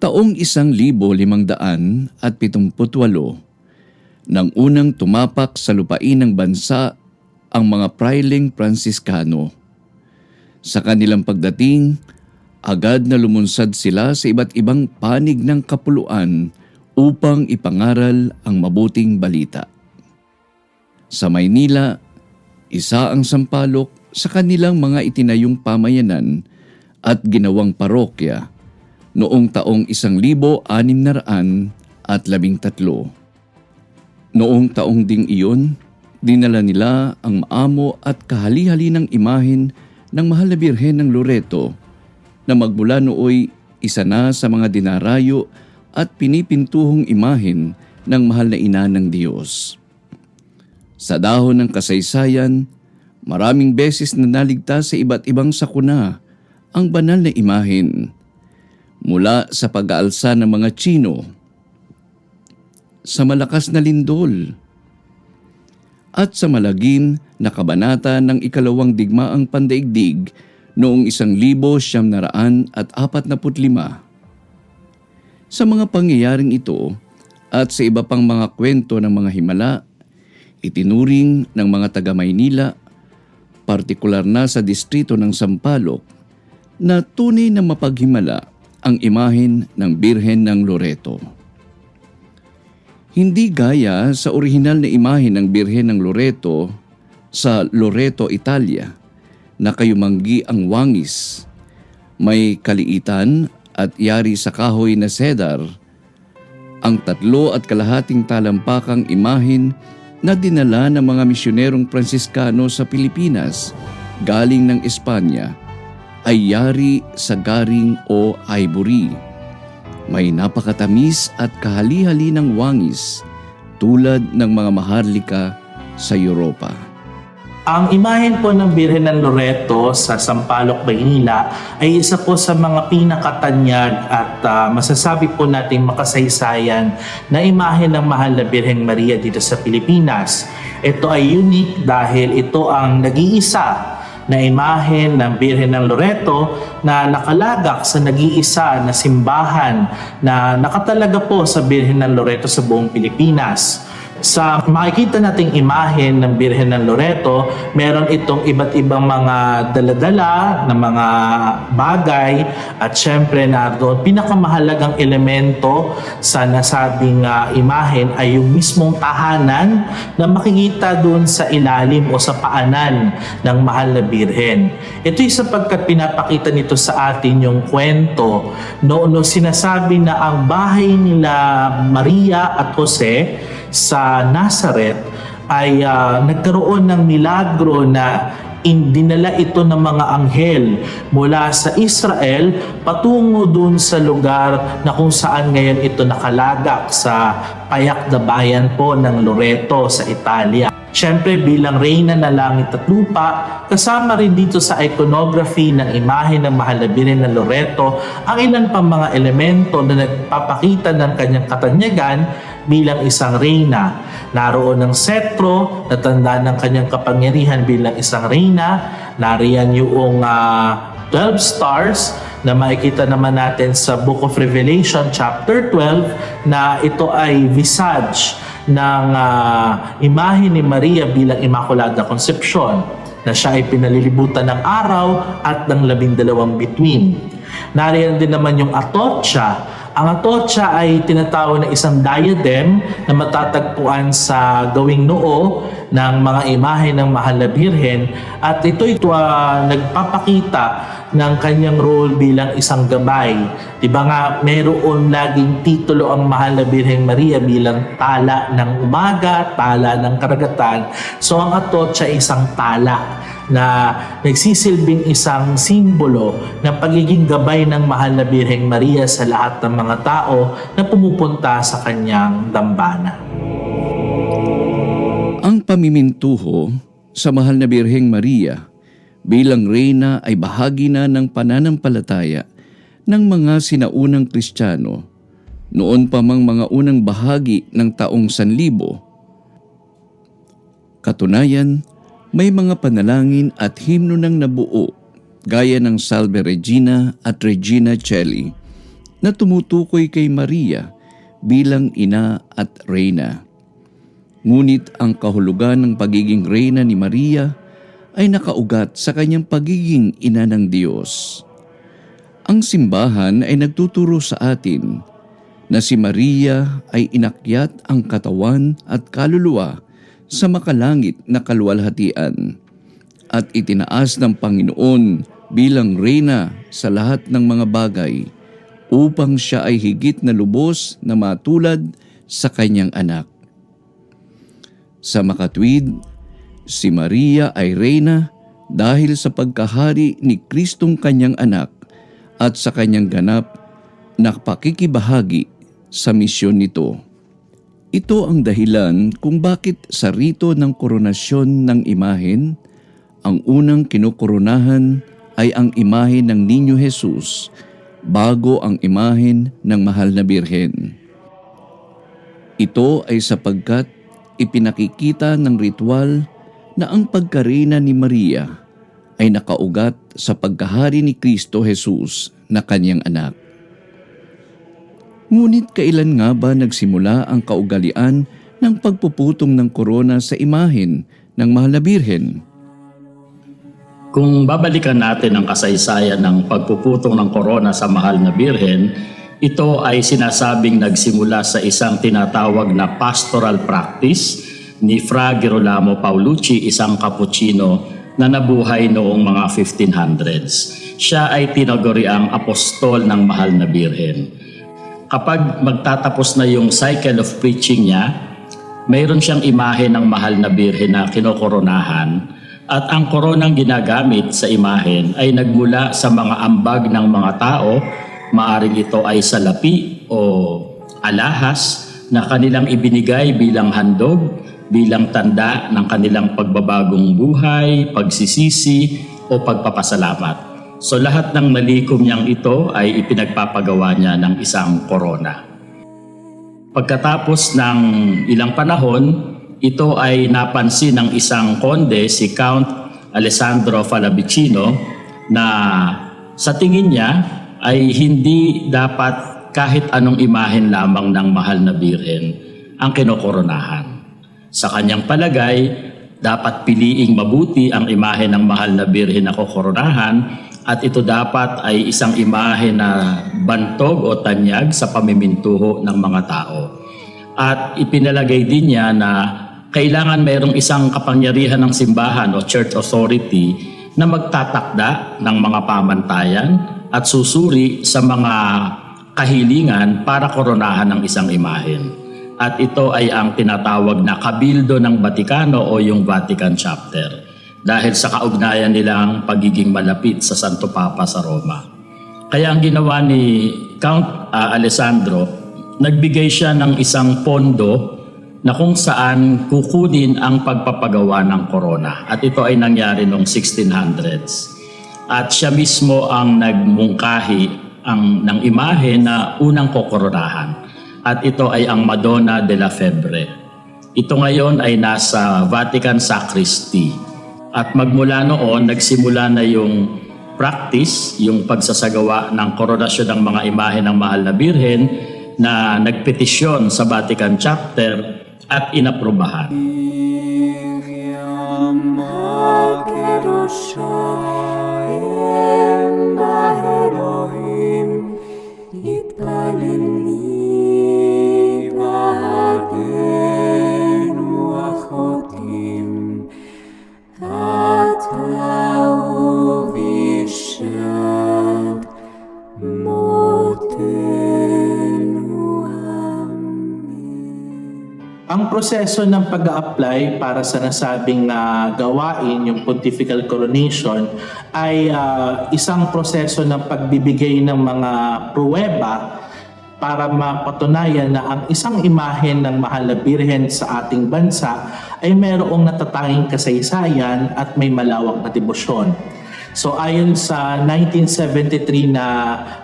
Taong isang libo limang daan at pitumputwalo, nang unang tumapak sa lupain ng bansa ang mga Priling Franciscano. Sa kanilang pagdating, agad na lumunsad sila sa iba't ibang panig ng kapuluan upang ipangaral ang mabuting balita. Sa Maynila, isa ang sampalok sa kanilang mga itinayong pamayanan at ginawang parokya noong taong isang libo anim na raan at labing tatlo. Noong taong ding iyon, dinala nila ang maamo at kahali-hali ng imahin ng mahal na birhen ng Loreto na magmula nooy isa na sa mga dinarayo at pinipintuhong imahin ng mahal na ina ng Diyos. Sa dahon ng kasaysayan, maraming beses na naligtas sa iba't ibang sakuna ang banal na imahin mula sa pag-aalsa ng mga Chino sa malakas na lindol at sa malagim na kabanata ng ikalawang digmaang pandaigdig noong isang libo siyam na raan at apat na putlima. Sa mga pangyayaring ito at sa iba pang mga kwento ng mga himala, itinuring ng mga taga Maynila, partikular na sa distrito ng Sampaloc, na tunay na mapaghimala ang imahen ng Birhen ng Loreto. Hindi gaya sa orihinal na imahen ng Birhen ng Loreto sa Loreto, Italia, na kayumanggi ang wangis, may kaliitan at yari sa kahoy na cedar, ang tatlo at kalahating talampakang imahin na dinala ng mga misyonerong Pransiskano sa Pilipinas galing ng Espanya ay yari sa garing o ivory. May napakatamis at kahali-hali ng wangis tulad ng mga maharlika sa Europa. Ang imahen po ng Birhen ng Loreto sa Sampaloc, Maynila ay isa po sa mga pinakatanyag at ah, masasabi po nating makasaysayan na imahen ng mahal na Birheng Maria dito sa Pilipinas. Ito ay unique dahil ito ang nag-iisa na imahen ng Birhen ng Loreto na nakalagak sa nag-iisa na simbahan na nakatalaga po sa Birhen ng Loreto sa buong Pilipinas. Sa makikita nating imahen ng Birhen ng Loreto, meron itong iba't ibang mga daladala na mga bagay at syempre na doon pinakamahalagang elemento sa nasabing ah, imahen ay yung mismong tahanan na makikita doon sa ilalim o sa paanan ng mahal na Birhen. Ito'y sapagkat pinapakita nito sa atin yung kwento no, no sinasabi na ang bahay nila Maria at Jose sa Nazareth ay ah, nagkaroon ng milagro na in, dinala ito ng mga anghel mula sa Israel patungo dun sa lugar na kung saan ngayon ito nakalagak sa payak na bayan po ng Loreto sa Italia. Siyempre bilang reyna na langit at lupa, kasama rin dito sa iconography ng imahe ng mahal na Birhen ng Loreto ang ilan pang mga elemento na nagpapakita ng kanyang katanyagan bilang isang reyna. Naroon ng setro na tanda ng kanyang kapangyarihan bilang isang reyna. Nariyan yung ah, 12 stars na makikita naman natin sa Book of Revelation chapter 12 na ito ay visage ng ah, imahe ni Maria bilang Immaculada Concepcion na siya ay pinalilibutan ng araw at ng labindalawang bituin. Nariyan din naman yung atotsa ang atotsa ay tinatawag na isang diadem na matatagpuan sa gawing noo ng mga imahe ng mahal na birhen at ito ito ah, nagpapakita ng kanyang role bilang isang gabay. Di ba nga mayroon laging titulo ang mahal na Birheng Maria bilang tala ng umaga, tala ng karagatan. So ang atotsa ay isang tala na nagsisilbing isang simbolo ng pagiging gabay ng mahal na Birheng Maria sa lahat ng mga tao na pumupunta sa kanyang dambana. Ang pamimintuho sa mahal na Birheng Maria bilang reyna ay bahagi na ng pananampalataya ng mga sinaunang Kristiyano noon pa mang mga unang bahagi ng taong sanlibo. Katunayan, may mga panalangin at himno ng nabuo gaya ng Salve Regina at Regina Celli na tumutukoy kay Maria bilang ina at reyna. Ngunit ang kahulugan ng pagiging reyna ni Maria ay nakaugat sa kanyang pagiging ina ng Diyos. Ang simbahan ay nagtuturo sa atin na si Maria ay inakyat ang katawan at kaluluwa sa makalangit na kaluwalhatian at itinaas ng Panginoon bilang reyna sa lahat ng mga bagay upang siya ay higit na lubos na matulad sa kanyang anak. Sa makatwid, si Maria ay reyna dahil sa pagkahari ni Kristong kanyang anak at sa kanyang ganap na pakikibahagi sa misyon nito. Ito ang dahilan kung bakit sa rito ng koronasyon ng imahen, ang unang kinokoronahan ay ang imahen ng Ninyo Jesus bago ang imahen ng Mahal na Birhen. Ito ay sapagkat ipinakikita ng ritual na ang pagkarina ni Maria ay nakaugat sa pagkahari ni Kristo Jesus na kanyang anak. Ngunit kailan nga ba nagsimula ang kaugalian ng pagpuputong ng korona sa imahen ng Mahal na Birhen? Kung babalikan natin ang kasaysayan ng pagpuputong ng korona sa mahal na birhen, ito ay sinasabing nagsimula sa isang tinatawag na pastoral practice ni Fra Girolamo Paulucci, isang Cappuccino na nabuhay noong mga 1500s. Siya ay tinaguri ang apostol ng mahal na birhen. Kapag magtatapos na yung cycle of preaching niya, mayroon siyang imahe ng mahal na birhen na kinokoronahan at ang koronang ginagamit sa imahen ay nagmula sa mga ambag ng mga tao, maaring ito ay salapi o alahas na kanilang ibinigay bilang handog, bilang tanda ng kanilang pagbabagong buhay, pagsisisi o pagpapasalamat. So lahat ng nalikom niyang ito ay ipinagpapagawa niya ng isang korona. Pagkatapos ng ilang panahon, ito ay napansin ng isang konde, si Count Alessandro Falabicino, na sa tingin niya ay hindi dapat kahit anong imahen lamang ng mahal na birhen ang kinokoronahan. Sa kanyang palagay, dapat piliing mabuti ang imahe ng mahal na birhen na kokoronahan at ito dapat ay isang imahe na bantog o tanyag sa pamimintuho ng mga tao. At ipinalagay din niya na kailangan mayroong isang kapangyarihan ng simbahan o church authority na magtatakda ng mga pamantayan at susuri sa mga kahilingan para koronahan ng isang imahen. At ito ay ang tinatawag na Kabildo ng Batikano o yung Vatican Chapter dahil sa kaugnayan nilang pagiging malapit sa Santo Papa sa Roma. Kaya ang ginawa ni Count uh, Alessandro, nagbigay siya ng isang pondo na kung saan kukunin ang pagpapagawa ng corona. At ito ay nangyari noong 1600s. At siya mismo ang nagmungkahi ang, ng imahe na unang kokoronahan. At ito ay ang Madonna de la Febre. Ito ngayon ay nasa Vatican Sacristy. At magmula noon, nagsimula na yung practice, yung pagsasagawa ng koronasyon ng mga imahe ng Mahal na Birhen na nagpetisyon sa Vatican Chapter at inaprubahan. Ang proseso ng pag apply para sa nasabing na gawain, yung pontifical coronation, ay ah, isang proseso ng pagbibigay ng mga pruweba para mapatunayan na ang isang imahen ng mahal na birhen sa ating bansa ay mayroong natatanging kasaysayan at may malawak na debosyon. So ayon sa 1973 na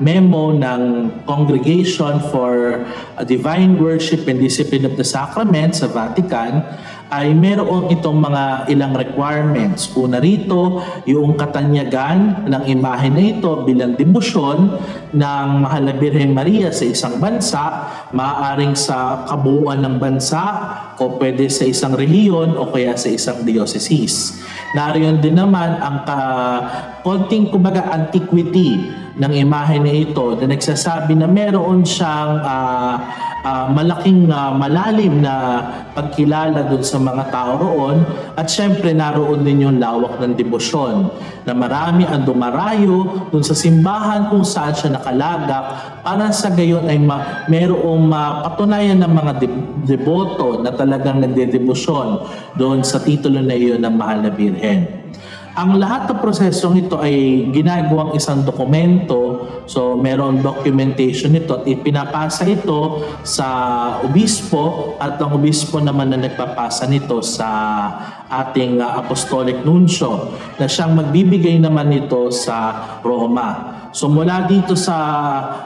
memo ng Congregation for Divine Worship and Discipline of the Sacraments sa Vatican, ay meron itong mga ilang requirements. Una rito, yung katanyagan ng imahe na ito bilang debosyon ng Mahal na Birhen Maria sa isang bansa, maaaring sa kabuuan ng bansa o pwede sa isang reliyon o kaya sa isang diocese. Nariyon din naman ang ka, konting kumbaga antiquity ng imahe na ito na nagsasabi na meron siyang ah, ah, malaking ah, malalim na pagkilala dun sa mga tao roon at syempre naroon din yung lawak ng debosyon na marami ang dumarayo dun sa simbahan kung saan siya nakalagak para sa gayon ay ma- merong mapatunayan ng mga de- deboto na talagang nagdedebosyon doon sa titulo na iyon ng Mahal na Birhen. Ang lahat ng prosesong ito ay ginagawang isang dokumento. So, meron documentation nito at ipinapasa ito sa obispo at ang obispo naman na nagpapasa nito sa ating uh, apostolic nuncio na siyang magbibigay naman nito sa Roma. So mula dito sa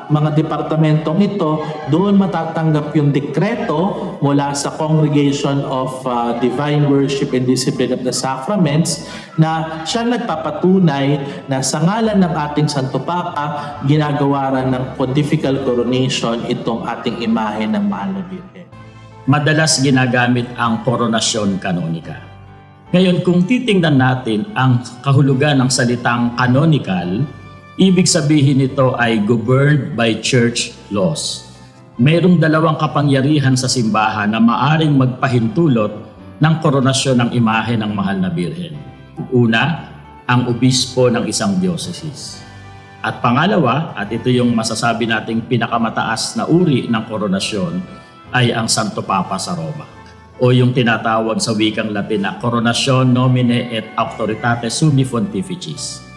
mga departamentong ito, doon matatanggap yung dekreto mula sa Congregation of uh, Divine Worship and Discipline of the Sacraments na siya nagpapatunay na sa ngalan ng ating Santo Papa, ginagawaran ng pontifical coronation itong ating imahe ng Mahal na Birhen. madalas ginagamit ang koronasyon kanonika. Ngayon, kung titingnan natin ang kahulugan ng salitang canonical, ibig sabihin nito ay governed by church laws. Mayroong dalawang kapangyarihan sa simbahan na maaring magpahintulot ng koronasyon ng imahe ng mahal na birhen. Una, ang obispo ng isang diocese. At pangalawa, at ito yung masasabi nating pinakamataas na uri ng koronasyon, ay ang Santo Papa sa Roma. O yung tinatawag sa wikang Latin na Coronation Nomine et Auctoritate Summi Pontificis.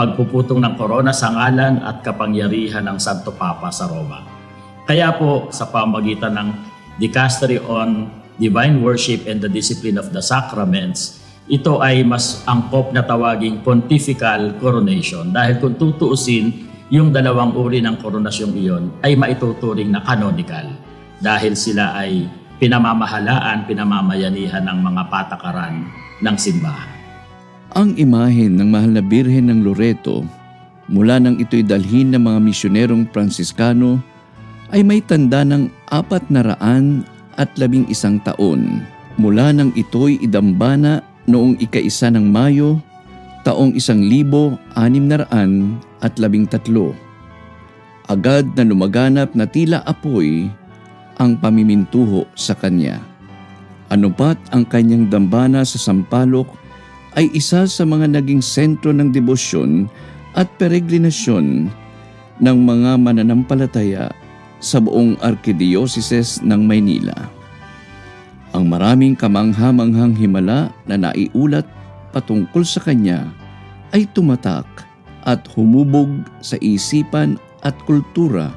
Pagpuputong ng korona sa ngalan at kapangyarihan ng Santo Papa sa Roma. Kaya po sa pamagitan ng Dicastery on Divine Worship and the Discipline of the Sacraments, ito ay mas angkop na tawaging pontifical coronation dahil kung tutuusin yung dalawang uri ng koronasyong iyon ay maituturing na canonical dahil sila ay pinamamahalaan, pinamamayanihan ng mga patakaran ng simbahan. Ang imahen ng mahal na Birhen ng Loreto mula nang ito'y dalhin ng mga misyonerong Pransiskano ay may tanda ng apat na raan at labing isang taon mula nang ito'y idambana noong ikaisa ng Mayo taong isang libo anim na raan at labing tatlo. Agad na lumaganap na tila apoy ang pamimintuho sa kanya. Anupat ang kanyang dambana sa Sampalok ay isa sa mga naging sentro ng debosyon at peregrinasyon ng mga mananampalataya sa buong Arkidiocese ng Maynila. Ang maraming kamangha-manghang himala na naiulat patungkol sa kanya ay tumatak at humubog sa isipan at kultura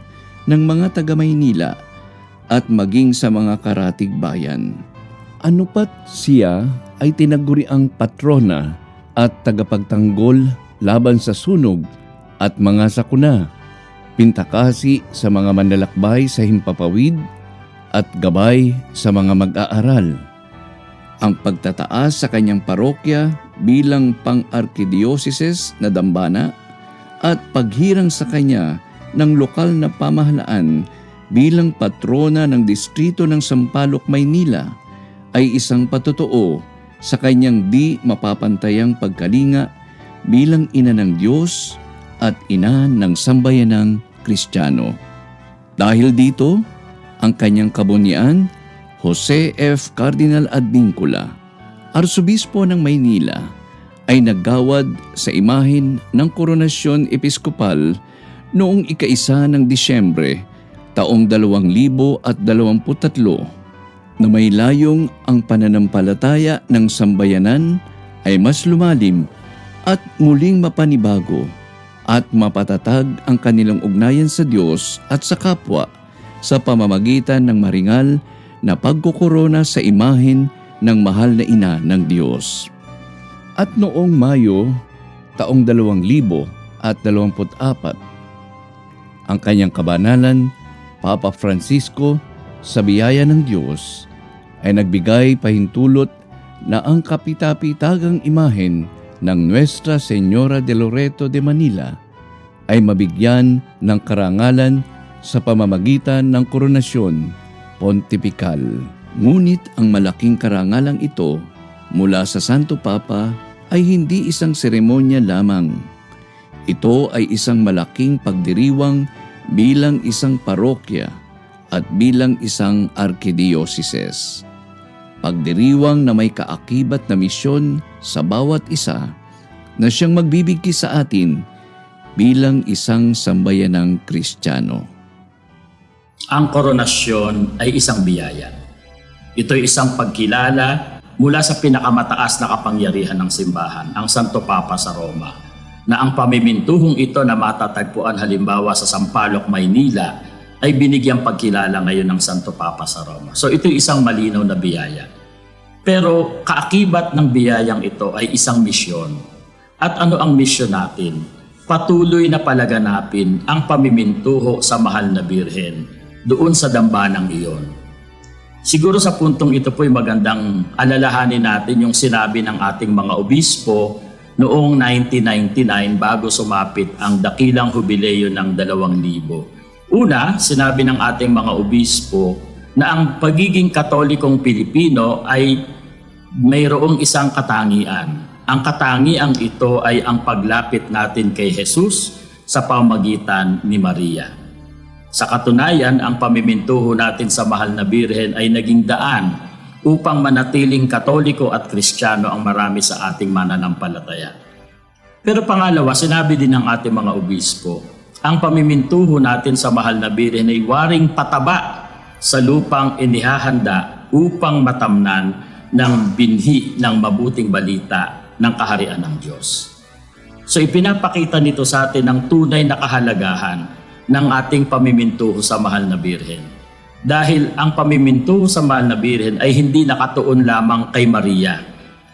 ng mga taga-Maynila at maging sa mga karatig bayan. Anupat siya ay tinaguri ang patrona at tagapagtanggol laban sa sunog at mga sakuna, pintakasi sa mga manlalakbay sa himpapawid at gabay sa mga mag-aaral. Ang pagtataas sa kanyang parokya bilang pang-arkidiocese na dambana at paghirang sa kanya ng lokal na pamahalaan bilang patrona ng distrito ng Sampaloc, Maynila ay isang patotoo sa kanyang di mapapantayang pagkalinga bilang ina ng Diyos at ina ng sambayanang Kristiyano. Dahil dito, ang kanyang kabunian, Jose F. Cardinal Advincula, Arsobispo ng Maynila, ay naggawad sa imahin ng koronasyon episkopal noong ikaisa ng Disyembre taong 2023 na may layong ang pananampalataya ng sambayanan ay mas lumalim at muling mapanibago at mapatatag ang kanilang ugnayan sa Diyos at sa kapwa sa pamamagitan ng maringal na pagkukorona sa imahin ng mahal na ina ng Diyos. At noong Mayo taong 2024. Ang kanyang kabanalan, Papa Francisco, sa biyaya ng Diyos, ay nagbigay pahintulot na ang kapitapitagang imahen ng Nuestra Señora de Loreto de Manila ay mabigyan ng karangalan sa pamamagitan ng koronasyon pontifical. Ngunit ang malaking karangalang ito mula sa Santo Papa ay hindi isang seremonya lamang. Ito ay isang malaking pagdiriwang bilang isang parokya at bilang isang arkidiocese. Pagdiriwang na may kaakibat na misyon sa bawat isa na siyang magbibigki sa atin bilang isang sambayanang Kristiyano. Ang koronasyon ay isang biyaya. Ito'y isang pagkilala mula sa pinakamataas na kapangyarihan ng simbahan, ang Santo Papa sa Roma, na ang pamimintuhong ito na matatagpuan halimbawa sa Sampaloc, Maynila, ay binigyang pagkilala ngayon ng Santo Papa sa Roma. So ito'y isang malinaw na biyaya. Pero kaakibat ng biyayang ito ay isang misyon. At ano ang misyon natin? Patuloy na palaganapin ang pamimintuho sa mahal na birhen doon sa dambanang iyon. Siguro sa puntong ito po'y magandang alalahanin natin yung sinabi ng ating mga obispo noong 1999 bago sumapit ang dakilang hubileyo ng 2,000. Una, sinabi ng ating mga obispo na ang pagiging katolikong Pilipino ay mayroong isang katangian. Ang katangiang ito ay ang paglapit natin kay Jesus sa pamagitan ni Maria. Sa katunayan, ang pamimintuho natin sa mahal na birhen ay naging daan upang manatiling katoliko at kristyano ang marami sa ating mananampalataya. Pero pangalawa, sinabi din ng ating mga obispo, ang pamimintuho natin sa mahal na birhen ay waring pataba sa lupang inihahanda upang matamnan ng binhi ng mabuting balita ng kaharian ng Diyos. So ipinapakita nito sa atin ang tunay na kahalagahan ng ating pamimintuho sa mahal na birhen. Dahil ang pamimintuho sa mahal na birhen ay hindi nakatuon lamang kay Maria.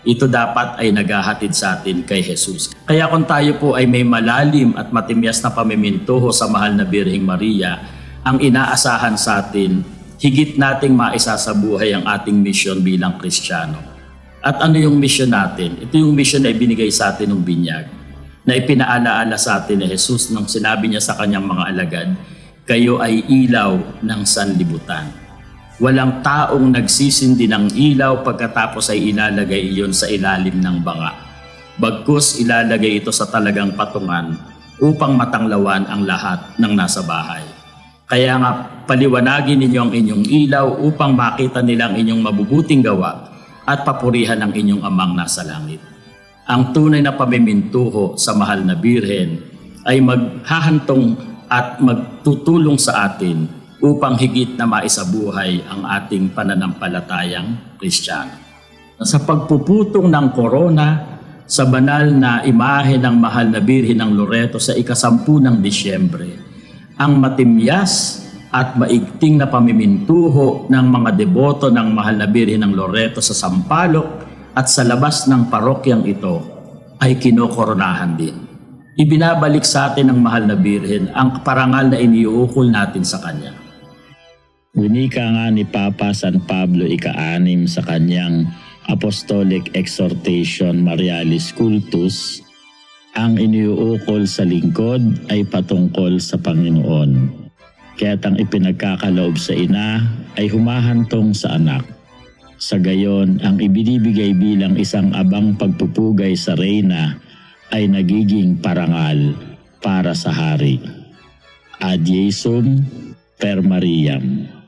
Ito dapat ay naghahatid sa atin kay Jesus. Kaya kung tayo po ay may malalim at matimyas na pamimintuho sa mahal na Birheng Maria, ang inaasahan sa atin, higit nating maisa sa buhay ang ating misyon bilang Kristiyano. At ano yung misyon natin? Ito yung misyon na ibinigay sa atin ng binyag na ipinaalaala sa atin ni Jesus nung sinabi niya sa kanyang mga alagad, kayo ay ilaw ng sanlibutan. Walang taong nagsisindi ng ilaw pagkatapos ay ilalagay iyon sa ilalim ng banga. Bagkus ilalagay ito sa talagang patungan upang matanglawan ang lahat ng nasa bahay. Kaya nga paliwanagin ninyo ang inyong ilaw upang makita nilang inyong mabubuting gawa at papurihan ang inyong amang nasa langit ang tunay na pamimintuho sa mahal na birhen ay maghahantong at magtutulong sa atin upang higit na maisabuhay ang ating pananampalatayang Kristiyano. Sa pagpuputong ng korona sa banal na imahe ng mahal na birhen ng Loreto sa ikasampu ng Disyembre, ang matimyas at maigting na pamimintuho ng mga deboto ng mahal na birhen ng Loreto sa Sampaloc at sa labas ng parokyang ito ay kinokoronahan din. Ibinabalik sa atin ng mahal na birhen ang parangal na iniuukol natin sa Kanya. Winika nga ni Papa San Pablo ika-anim sa kanyang Apostolic Exhortation Marialis Cultus, ang iniuukol sa lingkod ay patungkol sa Panginoon. Kaya't ang ipinagkakaloob sa ina ay humahantong sa anak. Sa gayon, ang ibinibigay bilang isang abang pagpupugay sa reyna ay nagiging parangal para sa hari. Ad Jesum per Mariam.